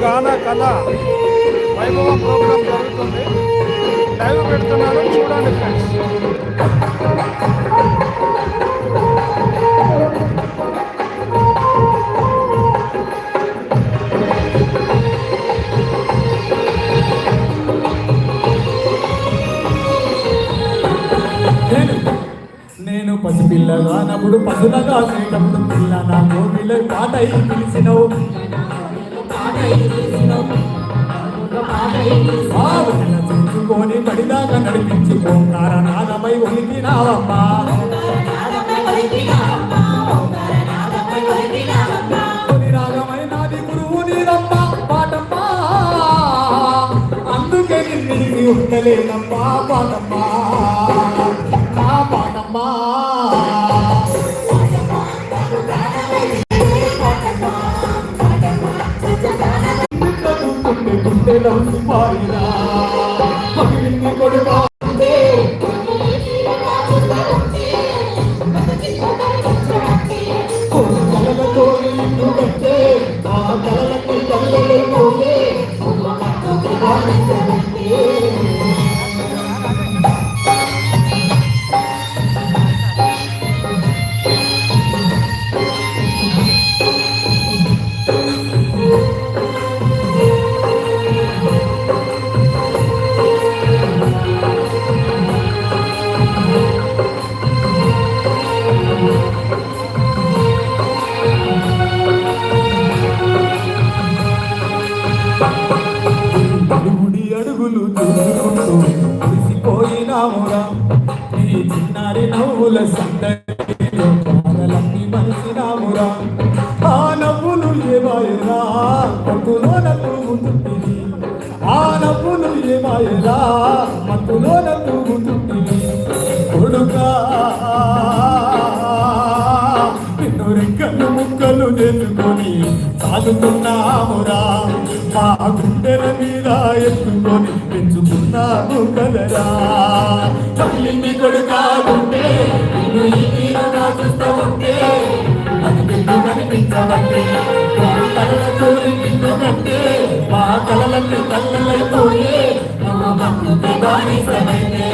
గాన కళ వైభవ ప్రోగ్రాం జరుగుతుంది. లైవ్ పెడుతున్నాను చూడండి ఫ్రెండ్స్. నేను పసిపిల్లగా నప్పుడు పసులగా సేటప్పుడు పిల్ల నా కోవిల పాట పిలిచినవు. చూసుకొని వదిన పడిదాకా నడిపించి ఓంకార నాదమై ఒలికినావమ్మా. తొలి రాగమై నాది గురువు నీరమ్మ పాటమ్మా. అందుకే నిన్ను ఉండలేనమ్మా పాటమ్మా పాటమ్మా. Hello, నవ్వుల సందడిలో పాదలన్నీ మనసినామురా ఆ నవ్వులు ఏమాయరా మత్తులో నవ్వుతుంటివి ఆ నవ్వులు ఏమాయరా మత్తులో నవ్వుతుంటివి కొడుకా నిన్ను రెక్కలు ముక్కలు చేసుకొని సాగుతున్నామురా మా గుండెల మీద ఎత్తుకొని పెంచుకున్నాము కదరా. తల్లిని కొడుకాకుంటే నిన్ను ఈ తీరుగా చూస్తూ ఉంటే అది నిన్ను కనిపించబట్టే కళ్ళతో నిన్ను కట్టే మా కలలన్నీ కళ్ళలైపోయే నువ్వు బానిసమైతే.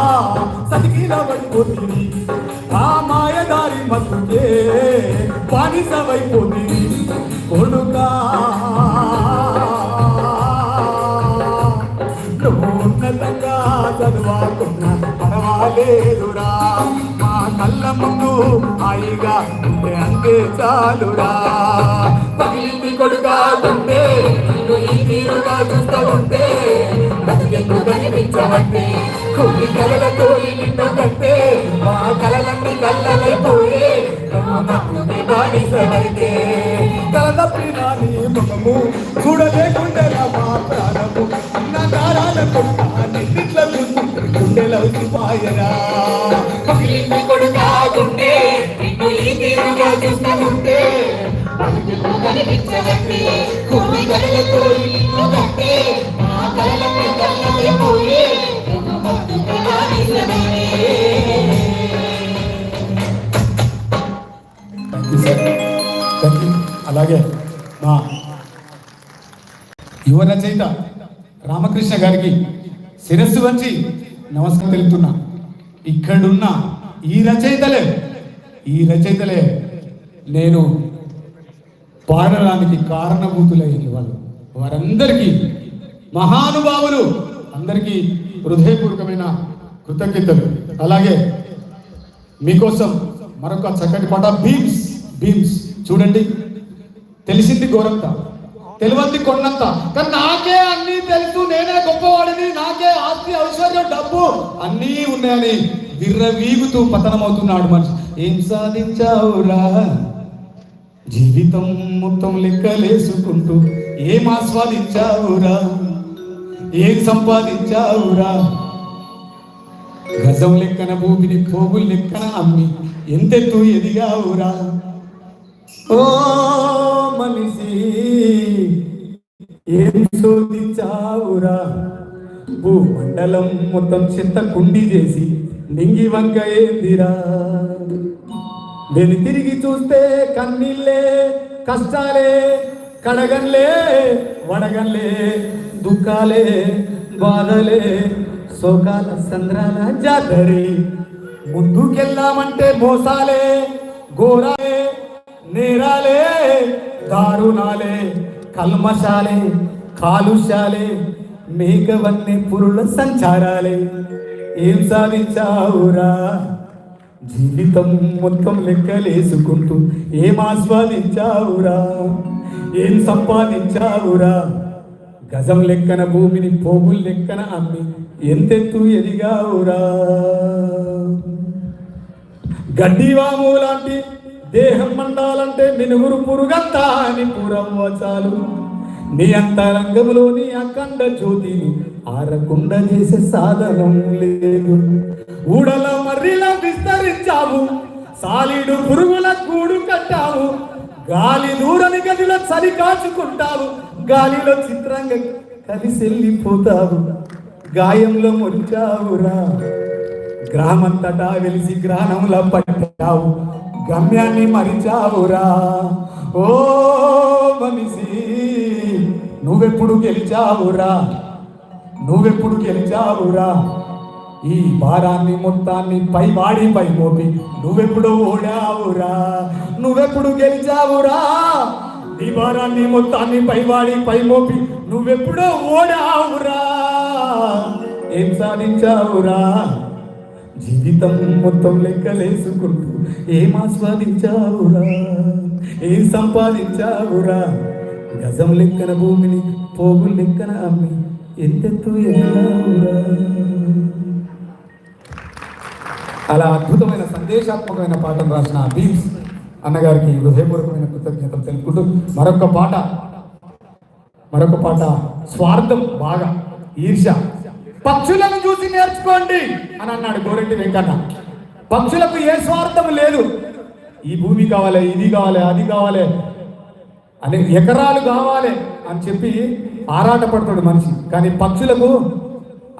ఏవాయనా సతికిల ఆ మాయదారి మత్తుకే బానిసవైపోతుంది. కొడుక. ఉన్నతంగా చదువాకున్నా పర్వాలేదురా. మా కళ్ళ ముందు హాయిగా ఉంటే అంతే చాలురా. పగిలింది కొడుకా ఉంటే ఈ తీరుగా చూస్తూ ఉంటే బతికెందుకు కనిపించవంటే కొన్ని కలలతో నిన్ను కంటే మా కలలన్నీ కళ్ళలైపోయే బానిసవైతే కలదప్పిన నీ ముఖము చూడలేకుండా మా ప్రాణము. నా దారాలకు నిన్నిట్ల గుండెలో పాయరా పగిలింది కొడుకాకుంటే నిన్ను ఈ తీరుగా చూస్తూ ఉంటే బతుకులు కనిపించవట్టే కొన్ని కలలతో నిన్ను కట్టే అలాగే మా యువ రచయిత రామకృష్ణ గారికి శిరస్సు వంచి నమస్కారం తెలుపుతున్నా. ఇక్కడున్న ఈ రచయితలే ఈ రచయితలే నేను పాడడానికి కారణభూతులైన వాళ్ళు. వారందరికీ మహానుభావులు అందరికీ హృదయపూర్వకమైన కృతజ్ఞతలు. అలాగే మీకోసం మరొక చక్కటి పాట భీమ్స్ భీమ్స్. చూడండి. తెలిసింది ఘోరంత తెలియంది కొన్నంత కానీ నాకే అన్నీ తెలుసు. నేనే గొప్పవాడిని. నాకే ఆస్తి ఐశ్వర్యం డబ్బు అన్నీ ఉన్నాయని విర్రవీగుతూ పతనమవుతున్నాడు మనిషి. ఏం సాధించావురా జీవితం మొత్తం లెక్కలేసుకుంటూ ఏం ఆస్వాదించావురా ఏం సంపాదించావురా గజం లెక్కన భూమిని పోగులు లెక్కన అమ్మి ఎంతెత్తు ఎదిగావురా ఓ మనిషి ఏం శోధించావురా భూమండలం మొత్తం చెత్త కుండి చేసి నింగి వంక ఏందిరా? నేను తిరిగి చూస్తే కన్నీళ్ళే కష్టాలే కడగన్లే వడగన్లే దుఃఖాలే బాధలే శోకాల సంద్రాల జాతరి. ముందుకెళ్ళామంటే మోసాలే ఘోరాలే నేరాలే దారుణాలే కల్మశాలే కాలుష్యాలే మేఘవన్నీ పురుల సంచారాలే. ఏం సాధించావురా? జీవితం మొత్తం లెక్కలేసుకుంటూ ఏం ఆస్వాదించావురా? ఏం సంపాదించావురా? గజం లెక్కన భూమిని పోగులు లెక్కన అమ్మి ఎంతెత్తు ఎదిగావురా? గడ్డివాము లాంటి దేహం మండాలంటే మినుగురు పురుగంతా అని పురవచాలు నీ అంతరంగంలోని అఖండ జ్యోతిని ఆరకుండా చేసే సాధనం లేదు. ఊడల మర్రిలా విస్తరించావు. సాలిడు పురుగులకు గాలి దూరని గదిలో చలి కాచుకుంటావు. గాలిలో చిత్రంగా కలిసి వెళ్ళిపోతావు గాయంలో మురిచావురా. గ్రామంతటా వెలిసి గ్రామంలో పట్టావు. గమ్యాన్ని మరిచావురా. ఓ మనిషి నువ్వెప్పుడు గెలిచావురా? నువ్వెప్పుడు గెలిచావురా? ఈ భారాన్ని మొత్తాన్ని పై వాడి పై మోపి. నువ్వెప్పుడు ఓడావురా? నువ్వెప్పుడు గెలిచావురా? ఈ భారాన్ని మొత్తాన్ని పై వాడి పై మోపి. నువ్వెప్పుడో ఓడావురా? ఏం సాధించావురా? జీవితం మొత్తం లెక్కలేసుకుంటూ ఏం ఆస్వాదించావురా? ఏం సంపాదించావురా? గజం లెక్కన భూమిని పోగులు లెక్కన అమ్మి ఎంతెత్తు ఎదిగావురా? అలా అద్భుతమైన సందేశాత్మకమైన పాటను రాసిన బీమ్స్ అన్నగారికి హృదయపూర్వకమైన కృతజ్ఞతలు తెలుపుకుంటూ మరొక పాట మరొక పాట స్వార్థం బాగా ఈర్ష. పక్షులను చూసి నేర్చుకోండి అని అన్నాడు గోరెడ్డి వెంకన్న. పక్షులకు ఏ స్వార్థం లేదు? ఈ భూమి కావాలి ఇది కావాలి అది కావాలి అని ఎకరాలు కావాలి అని చెప్పి ఆరాటపడతాడు మనిషి. కానీ పక్షులకు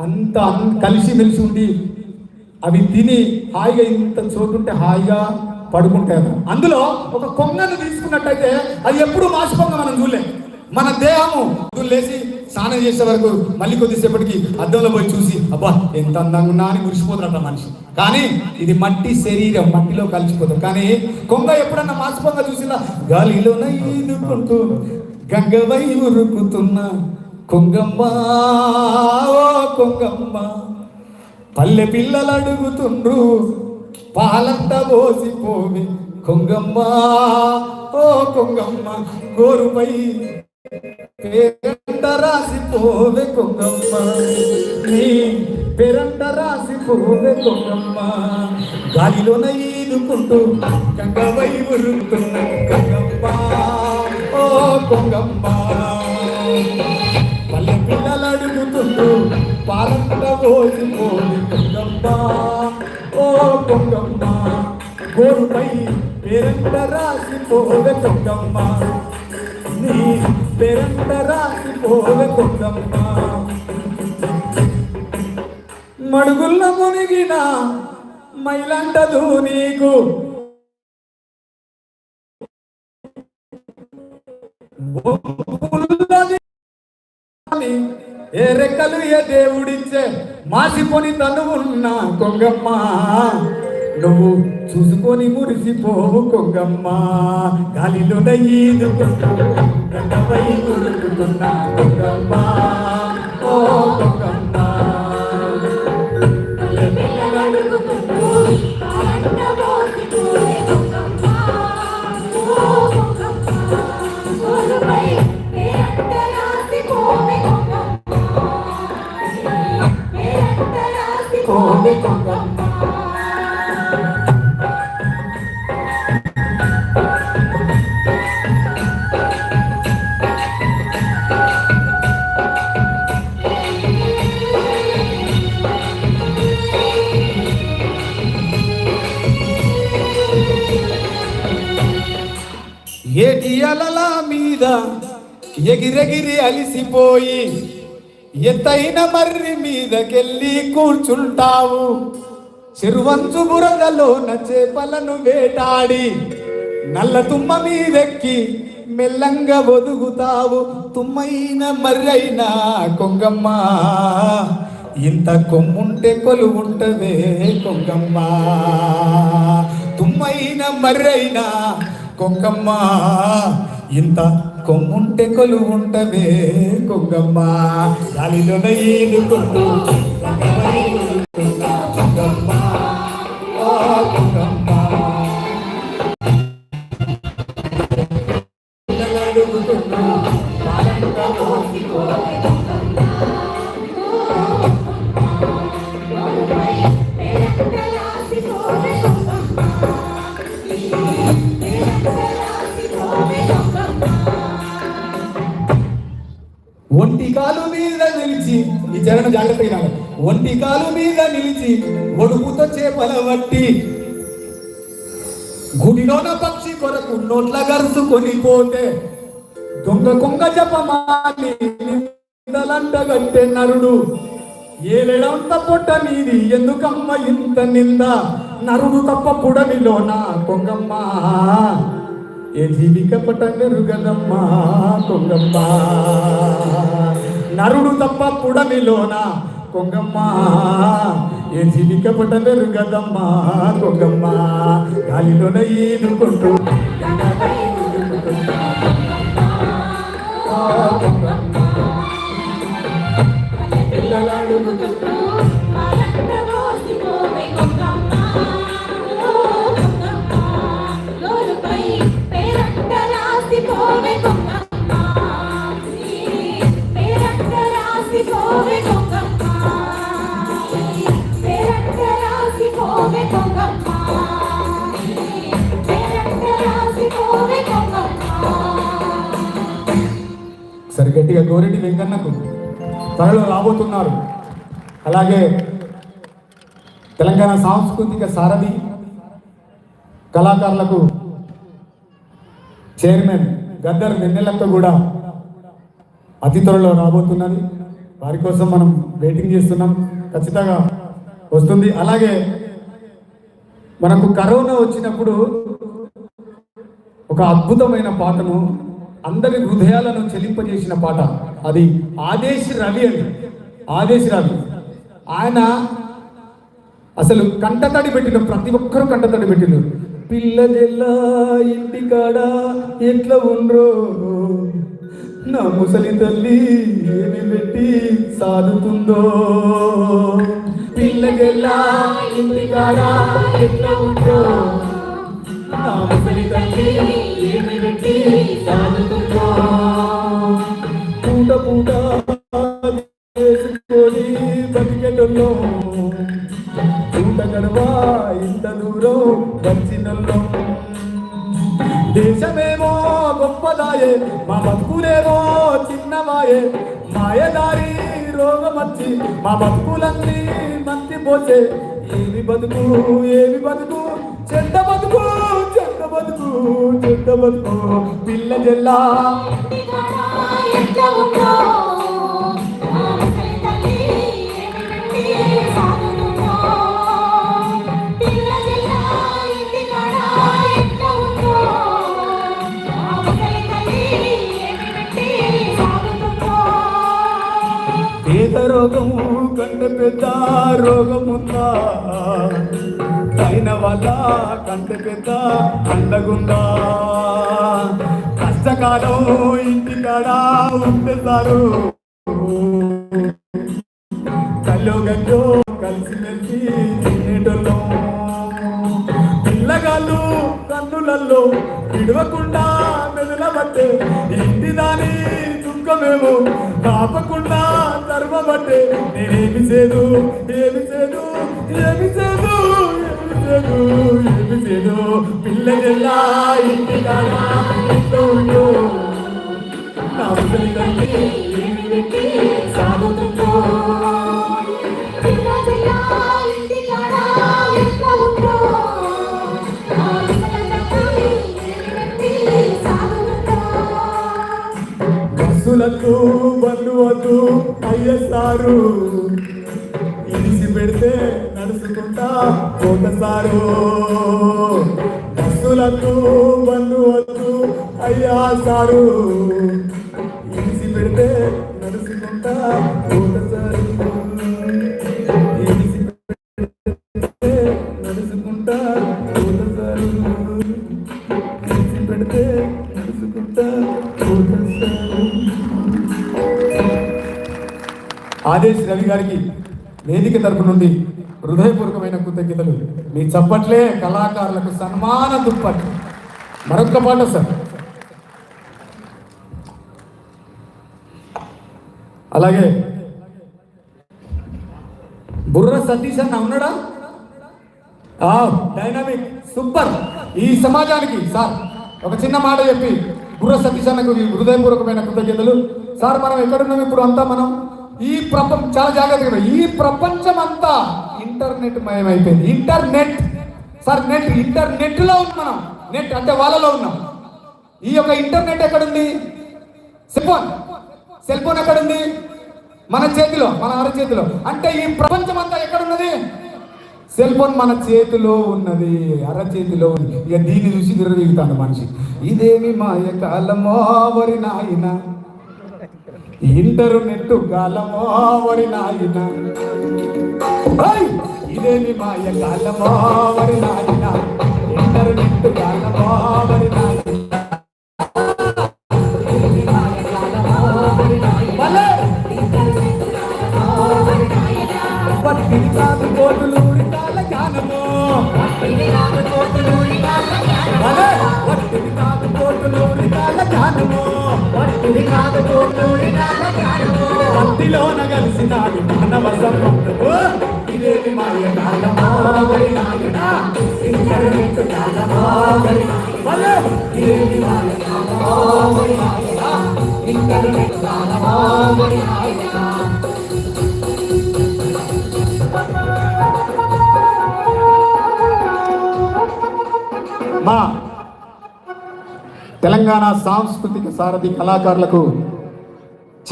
అంత అన్- కలిసి మెలిసి ఉండి అవి తిని హాయిగా ఇంత చోటుంటే హాయిగా పడుకుంటాయి అందులో ఒక కొంగను తీసుకున్నట్టయితే అది ఎప్పుడు మాసిపోంగ మనం చూడలేం. మన దేహము లేచి స్నానం చేసే వరకు మళ్ళీ కొద్దిసేపటికి అద్దంలో పోయి చూసి అబ్బా ఎంత అందంగా ఉన్నా అని మురిసిపోతున్నట్ట మనిషి. కానీ ఇది మట్టి శరీరం మట్టిలో కలిసిపోతాం. కానీ కొంగ ఎప్పుడన్నా మాసిపోంగ చూసినా గాలిలో ఈదుకుంటూ గంగవై ఉరుకుతున్న కొంగమ్మ కొంగమ్మ. పల్లె పిల్లలు అడుగుతుండ్రు పాలంట పోసిపోవి కొంగమ్మ ఓ కొంగమ్మ గోరుపై పేరంట రాసిపోవే కొంగమ్మ. నీ పేరంట రాసిపోవే కొంగమ్మ. గాలిలోన ఈదుకుంటూ గంగవై ఉరుకుతున్న కొంగమ్మ. ఓ కొంగమ్మ. పల్లె పిల్ల పాలంట పోసిపోయి కొంగమ్మ ఓ కొంగమ్మ గోరుపై పేరంట రాసిపోవే కొంగమ్మ నీ పేరంట రాసిపోవే కొంగమ్మ మడుగుల్ల మునిగిన మైలంటదు నీకు. ఒప్పుల్లది ఏ రెక్కలు ఏ దేవుడిచ్చే మాసిపోని తను ఉన్న కొంగమ్మ. నువ్వు చూసుకొని మురిసిపోవు కొంగమ్మ. గాలిలో ఈదుకుంటూ కొంగమ్మ. ఓ కొంగమ్మ. ఎత్తైన మర్రి మీదకెళ్ళి కూర్చుంటావు. చెరువంచు బురదలోన చేపలను వేటాడి నల్ల తుమ్మ మీదెక్కి మెల్లంగా ఒదుగుతావు. తుమ్మైన మర్రైనా కొంగమ్మ ఇంత కొమ్ముంటే కొలువుంటదే కొంగమ్మ. తుమ్మైన మర్రైనా కొంగమ్మ ఇంత కొంగుంటే కొలువుంటవే కొంగమ్మ. గాలిలోన ఈదుకుంటూ కొంగమ్మ. ఒంటి కాలు మీద నిలిచి ఈ చరణ జాగ్రత్తగా వినాలి. ఒంటి కాలు మీద నిలిచి ఒడుపుతో చేపల వట్టి గుడిలోన పక్షి కొరకు నోట్ల గరుచుకొని పోతే దొంగ కొంగ జపమాలి నిందలంటగట్టే నరుడు. ఏలెడంత పొట్ట నీది ఎందుకమ్మ ఇంత నింద? నరుడు తప్ప పుడమిలోన కొంగమ్మ. ఏ జీవిక పట మెరుగదమ్మా కొంగమ్మ. నరుడు తప్ప పుడమిలోన కొంగమ్మ. ఏ జీవిక పట మెరుగదమ్మా కొంగమ్మ గాలిలోన ఈదుకుంటూ కొంగమ్మ. గోరెడ్డి వెంకన్నకు త్వరలో రాబోతున్నారు. అలాగే తెలంగాణ సాంస్కృతిక సారథి కళాకారులకు చైర్మన్ గద్దర్ వెన్నెలతో కూడా అతి త్వరలో రాబోతున్నది. వారి కోసం మనం వెయిటింగ్ చేస్తున్నాం. ఖచ్చితంగా వస్తుంది. అలాగే మనకు కరోనా వచ్చినప్పుడు ఒక అద్భుతమైన పాటను అందరి హృదయాలను చెలింపజేసిన పాట. అది ఆదేశ్ రవి అని ఆదేశ్ రవి. ఆయన అసలు కంటతడి పెట్టిన ప్రతి ఒక్కరూ కంటతడి పెట్టిన పిల్లజెల్లా ఇంటికాడ ఎట్లా ఉండ్రో? నా ముసలి తల్లి ఏమి పెట్టి సాదుతుందో? పిల్లజెల్లా ఇంటికాడ ఎట్లా ఉండ్రో? నా ముసలి తల్లి ఏమి పూట పూట వేసుకొని బతికెటల్లో పూట గడవా ఇంత దూరం వచ్చినల్లో దేశమేమో గొప్పదాయే మా బతుకులేమో చిన్నవాయే. మాయదారి రోగమచ్చి మా బతుకులన్నీ మంచి పోసే ఏమి బతుకు ఏమి బతుకు చెడ్డ బతుకు చెడ్డ బతుకు. చెడ్డ పిల్ల జల్లా. పేద రోగము కంటే పెద్ద రోగముందా? అయిన వల్ల కంటే పెద్ద అండగుందా కష్టకాలం ఇంటికాడ ఉంటేస్తారు కల్లో గంజో కలిసి మెలిసి తినేటోళ్ళం. పిల్లగాళ్ళు కన్నులల్లో విడవకుండా మెదలబట్టే ఇంటి దాని దుఃఖమేమో కాపకుండా తర్వబట్టే నేనేమి చేదు ఏమి చేదు ఏమి చేదు. ఏమి చేదు ఏమి చేదు పిల్ల జిల్లా ఇంటి కాడా నా ముసలి తల్లి ఏమి పెట్టి సాగుతుందో. వద్దు అయ్యసారు ఇడిసి పెడితే నడుచుకుంటా ఒకసారు బస్సులకు బంధు వద్దు అయ్యా సారు. ఇడిసి పెడితే నడుచుకుంటా ఒకసారు. ఇడిసి పెడితే నడుచుకుంటా ఒకసారు. ఇడిసి పెడితే నడుచుకుంటా ఆదేశ్ రవి గారికి వేదిక తరపు నుండి కృతజ్ఞతలు. మీ చప్పట్లే కళాకారులకు సన్మాన దుప్పట్లు. మరొక పాట సార్. అలాగే బుర్ర సతీష్ అన్న ఉన్నాడా? ఆ, డైనమిక్ సూపర్. ఈ సమాజానికి సార్ ఒక చిన్న మాట చెప్పి బుర్ర సతీష్ అన్నకు హృదయపూర్వకమైన కృతజ్ఞతలు. సార్ మనం ఎక్కడున్నాం ఇప్పుడు అంతా మనం? ఈ ప్రపంచం చాలా జాగ్రత్తగా ఈ ప్రపంచం అంతా ఇంటర్నెట్ మయమైపోయింది ఇంటర్నెట్. సార్ నెట్ ఇంటర్నెట్లో మనం నెట్ అంటే వాళ్ళలో ఉన్నాం. ఈ యొక్క ఇంటర్నెట్ ఎక్కడుంది? Cell phone. సెల్ ఫోన్ ఎక్కడుంది? మన చేతిలో మన అర చేతిలో. అంటే ఈ ప్రపంచం అంతా ఎక్కడున్నది? సెల్ ఫోన్ మన చేతిలో ఉన్నది. అర చేతిలో ఉంది ఇక దీన్ని చూసి విర్రవీగుతాడు మనిషి. ఇదేమి మాయ కాలమో వరి నాయన. ఇంటర్నెట్ కాలమో వరి నాయన! ఇదేమి మాయ కాలమో వరి నాయన ఇంటర్నెట్ కాలమో వరి నాయన భలే! పట్టిది కాదు కోటులూరి కాల కాదు భక్తిలోన కలిసినాడు మానవ సంబంధము. ఇదేమి మాయ వరి వరి ఇదేమి మాయ వరి వరి మా తెలంగాణ సాంస్కృతిక సారథి కళాకారులకు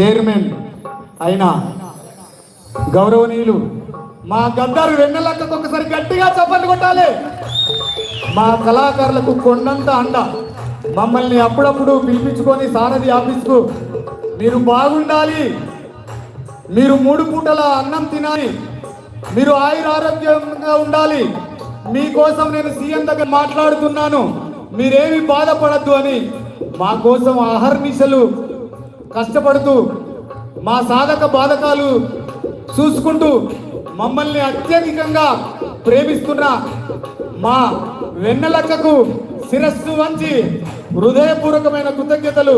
చైర్మన్ అయిన గౌరవనీయులు మా గద్దారు వెన్నెలక్కకు ఒకసారి గట్టిగా చప్పట్లు కొట్టాలి. మా కళాకారులకు కొండంత అండ. మమ్మల్ని అప్పుడప్పుడు పిలిపించుకొని సారథి ఆఫీస్కు మీరు బాగుండాలి. మీరు మూడు పూటల అన్నం తినాలి. మీరు ఆయుర ఆరోగ్యంగా ఉండాలి. మీకోసం నేను సీఎం దగ్గర మాట్లాడుతున్నాను. మీరేమి బాధపడద్దు అని మా కోసం అహర్నిశలు కష్టపడుతూ మా సాధక బాధకాలు చూసుకుంటూ మమ్మల్ని అత్యధికంగా ప్రేమిస్తున్న మా వెన్నెలక్కకు శిరస్సు వంచి హృదయపూర్వకమైన కృతజ్ఞతలు.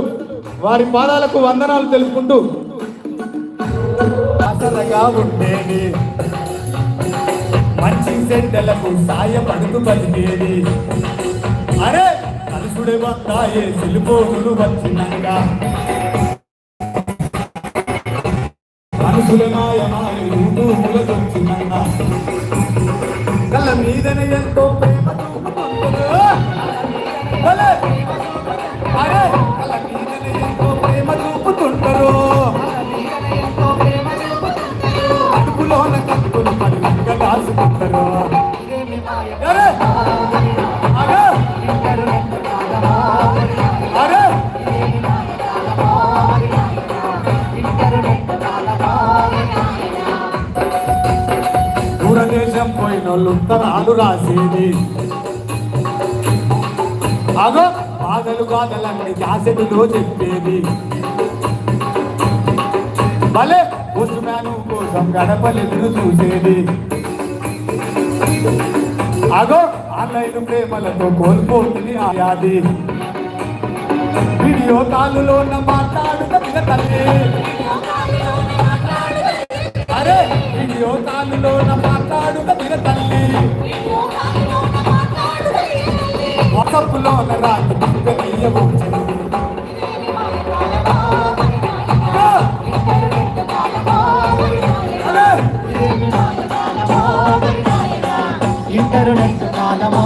వారి పాదాలకు వందనాలు తెలుపుకుంటూ. అసలుగా ఉండేది. మంచి చెడ్డలకు సాయపడుతూ బతికేది అరే కలుసుడే వస్తాయే సిలిపోగులు వచ్చినాక మనసుల మాయమాయ యూట్యూబులకు వచ్చినాక కళ్ళ మీదనే ఎంతో ప్రేమ చూపుతుందో. ఉత్తరాలు రాసేది అగో బాధలు బాధలన్నీ జాసెడులో చెప్పేది. భలే పోస్టుమ్యాను కోసం గడపలెదురు చూసేది. అగో ఆన్లైన్ ప్రేమలతో కోల్పోతుంది ఆయాది వీడియో కాలులో ఉన్న మాట్లాడుతున్న తల్లి. అరే వీడియో కాలులో ఉన్న మాట్లాడుతున్న తల్లి వాట్సాప్లో ఉన్న ఇంటర్నెట్ కాలమో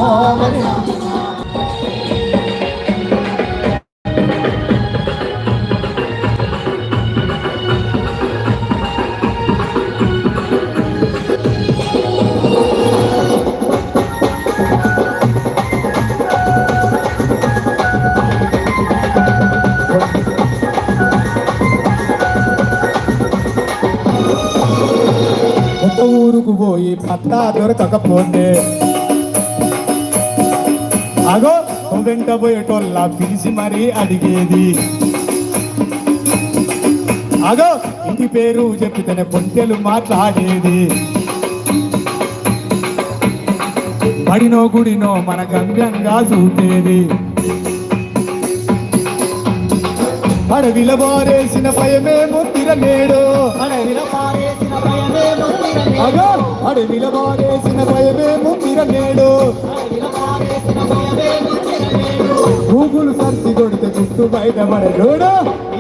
మరి ఊరుకు పోయి పత్తా దొరకకపోతే. అగో వెంట పోయేటోళ్ళ పిలిచి మరీ అడిగేది. అగో ఇంటి పేరు చెప్పితేనే పొంటెలు మాట్లాడేది. బడినో గుడినో మన గమ్యంగా చూపేది. అడవిల బారేసిన భయమే ముద్దిర నేడు అడవిల పారేసిన అగో అడవిల బారేసిన భయమేమో ముత్తిరనేడు. గూగుల్ సర్చి కొడితే గుట్టు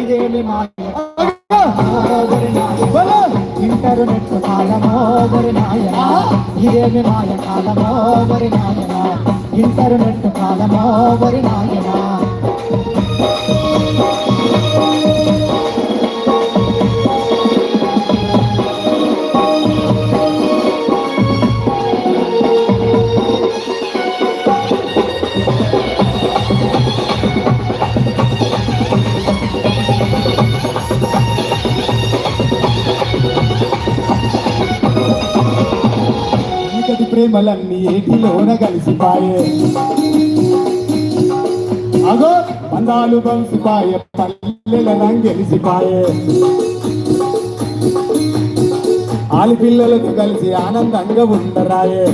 ఇదేమి ఓరి నాయన. ఇంటర్నెట్ కాలమో మరి నాయన ఇదేమి మాయ కాలమో మరి నాయన ఇంటర్నెట్ కాలమో మరి నాయన ప్రేమలన్నీ ఏటిలోన కలిసిపాయే. అగో పందాలు కలిసిపాయే పల్లెల గెలిసిపాయే ఆలిపిల్లలతో కలిసి ఆనందంగా ఉండరాయే.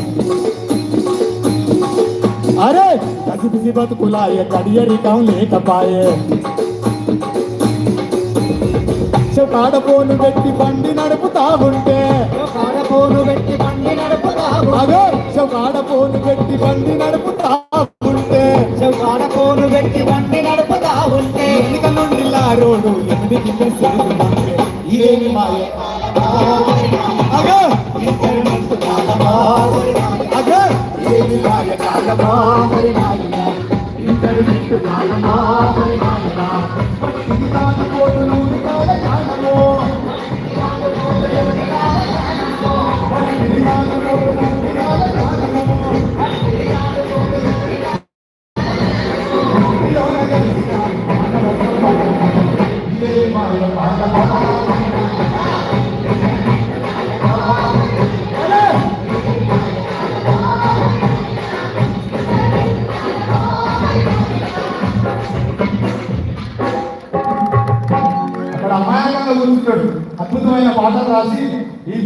అరే కసిపిసి బతుకులాయే కడియరికం లేకపాయే. కాడపోను పెట్టి బండి నడుపుతా ఉంటే. నడుపుతావు అగో కాడపోను పెట్టి బండి నడుపుతా ఉంటే. కాడపోను పెట్టి బండి నడుపుతా ఉంటే. వెనుక నుండి రోడ్డు చేస్తుంటే ఇదేమి మాయ అగో! అగో! ఇదేమి మాయ కాలమా? మరి నాయన ఇంటర్నెట్ కాలమా?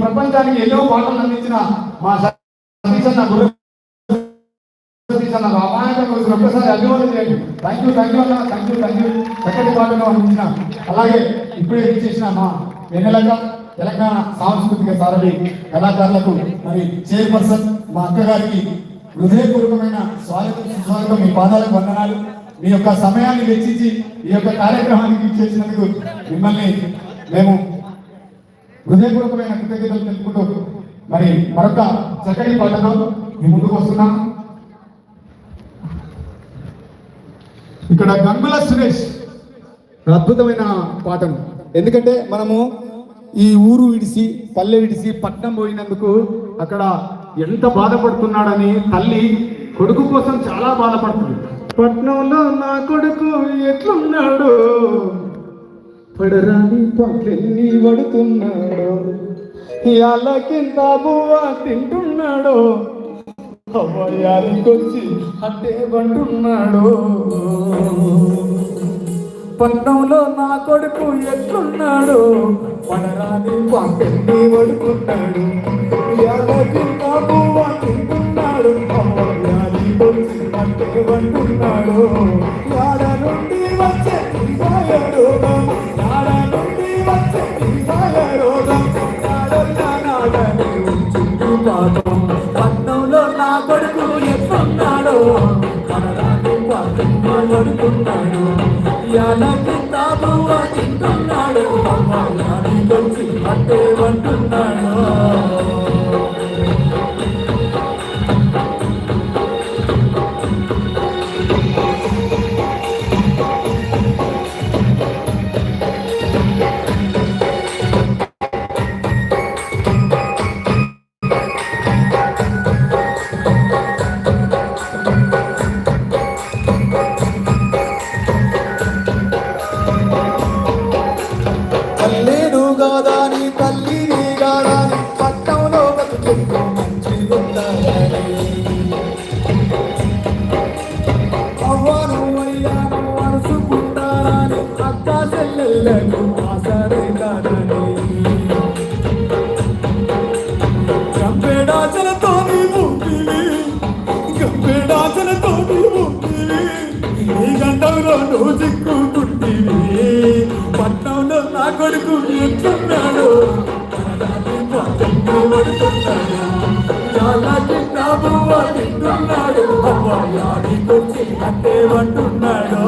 ప్రపంచానికి ఎన్నో పాటలు అందించిన మా సతీష్ అన్న గురు సతీష్ అన్న అమాయకంగా ఒక్కసారి అభివృద్ధి చేయండి. థ్యాంక్ యూ థ్యాంక్ యూ అన్న థ్యాంక్ యూ థ్యాంక్ యూ చక్కటి పాటలు అందించిన. అలాగే ఇప్పుడే చేసిన మా వెన్నెలక తెలంగాణ సాంస్కృతిక సారథి కళాకారులకు మరి చైర్పర్సన్ మా అక్కగారికి హృదయపూర్వకమైన స్వాగతం సుస్వాగతం మీ పాదాలకు వందనాలు. మీ యొక్క సమయాన్ని వెచ్చించి ఈ యొక్క కార్యక్రమానికి ఇచ్చేసినందుకు మిమ్మల్ని మేము హృదయపూర్వకమైన కృతజ్ఞతలు తెలుపుకుంటూ మరి మరొక చక్కటి పాటలో మీ ముందుకు వస్తున్నాను ఇక్కడ గంగుల సురేష్ అద్భుతమైన పాటను. ఎందుకంటే మనము ఈ ఊరు విడిసి పల్లె విడిసి పట్నం పోయినందుకు అక్కడ ఎంత బాధపడుతున్నాడని తల్లి కొడుకు కోసం చాలా బాధపడుతుంది. పట్నంలో నా కొడుకు ఎట్లున్నాడు? పడరాని పట్లెన్ని పడుతున్నాడు కింద బువ్వ తింటున్నాడో? అమ్మాయానికొచ్చి అంటే బంటున్నాడు పట్నంలో నా కొడుకు ఎట్లున్నాడు? పడరాని పంటెన్ని పడుతున్నాడు కింద బువ్వ తింటున్నాడు? అమ్మాయానికొచ్చి అంటే బంటున్నాడు వాడ నుండి వచ్చే నిన్నున్నాడు అంటే అంటున్నాడు